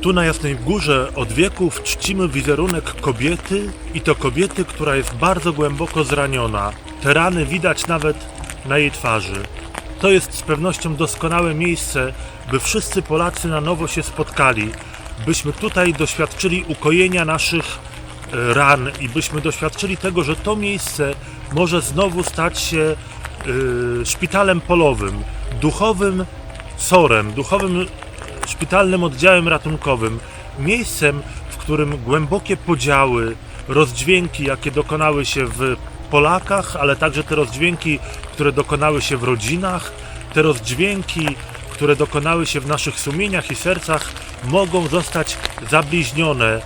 Tu na Jasnej Górze od wieków czcimy wizerunek kobiety i to kobiety, która jest bardzo głęboko zraniona. Te rany widać nawet na jej twarzy. To jest z pewnością doskonałe miejsce, by wszyscy Polacy na nowo się spotkali, byśmy tutaj doświadczyli ukojenia naszych e, ran i byśmy doświadczyli tego, że to miejsce może znowu stać się e, szpitalem polowym, duchowym sorem, duchowym szpitalnym oddziałem ratunkowym, miejscem, w którym głębokie podziały, rozdźwięki, jakie dokonały się w Polakach, ale także te rozdźwięki, które dokonały się w rodzinach, te rozdźwięki, które dokonały się w naszych sumieniach i sercach, mogą zostać zabliźnione.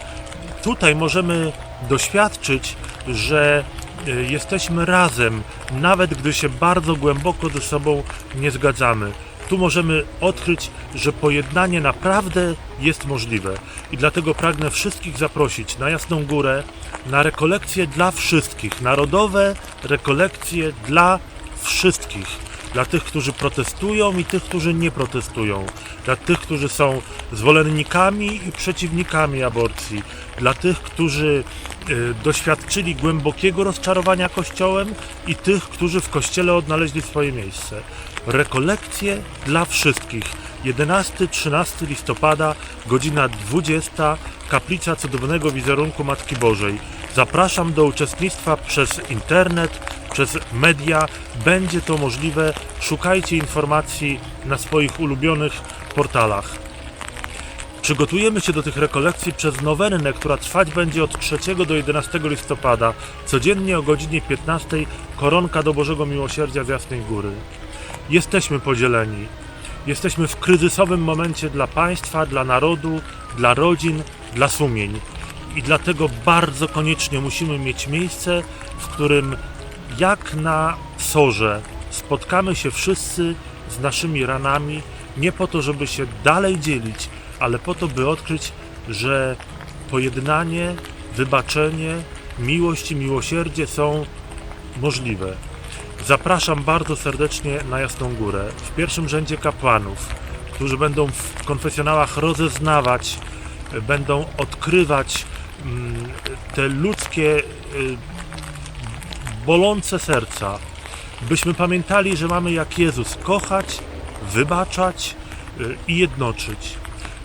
Tutaj możemy doświadczyć, że y, jesteśmy razem, nawet gdy się bardzo głęboko ze sobą nie zgadzamy. Tu możemy odkryć, że pojednanie naprawdę jest możliwe. I dlatego pragnę wszystkich zaprosić na Jasną Górę na rekolekcje dla wszystkich, narodowe rekolekcje dla wszystkich. Dla tych, którzy protestują i tych, którzy nie protestują. Dla tych, którzy są zwolennikami i przeciwnikami aborcji. Dla tych, którzy y, doświadczyli głębokiego rozczarowania Kościołem i tych, którzy w Kościele odnaleźli swoje miejsce. Rekolekcje dla wszystkich. 11-13 listopada, godzina 20, Kaplica Cudownego Wizerunku Matki Bożej. Zapraszam do uczestnictwa przez internet, przez media. Będzie to możliwe. Szukajcie informacji na swoich ulubionych portalach. Przygotujemy się do tych rekolekcji przez nowennę, która trwać będzie od 3 do 11 listopada. Codziennie o godzinie 15 koronka do Bożego Miłosierdzia z Jasnej Góry. Jesteśmy podzieleni. Jesteśmy w kryzysowym momencie dla państwa, dla narodu, dla rodzin, dla sumień. I dlatego bardzo koniecznie musimy mieć miejsce, w którym jak na sorze spotkamy się wszyscy z naszymi ranami, nie po to, żeby się dalej dzielić, ale po to, by odkryć, że pojednanie, wybaczenie, miłość i miłosierdzie są możliwe. Zapraszam bardzo serdecznie na Jasną Górę. W pierwszym rzędzie kapłanów, którzy będą w konfesjonałach rozeznawać, będą odkrywać te ludzkie, y, bolące serca, byśmy pamiętali, że mamy jak Jezus kochać, wybaczać y, i jednoczyć.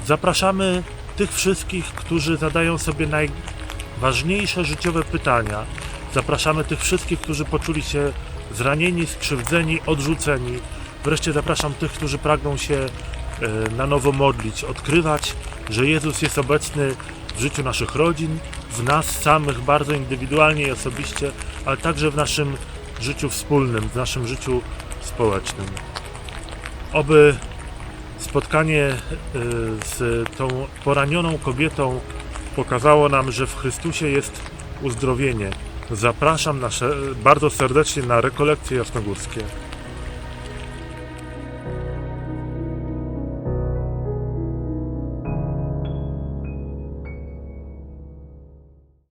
Zapraszamy tych wszystkich, którzy zadają sobie najważniejsze życiowe pytania. Zapraszamy tych wszystkich, którzy poczuli się zranieni, skrzywdzeni, odrzuceni. Wreszcie zapraszam tych, którzy pragną się e, na nowo modlić, odkrywać, że Jezus jest obecny w życiu naszych rodzin, w nas samych bardzo indywidualnie i osobiście, ale także w naszym życiu wspólnym, w naszym życiu społecznym. Oby spotkanie e, z tą poranioną kobietą pokazało nam, że w Chrystusie jest uzdrowienie. Zapraszam nasze, bardzo serdecznie na rekolekcje jasnogórskie.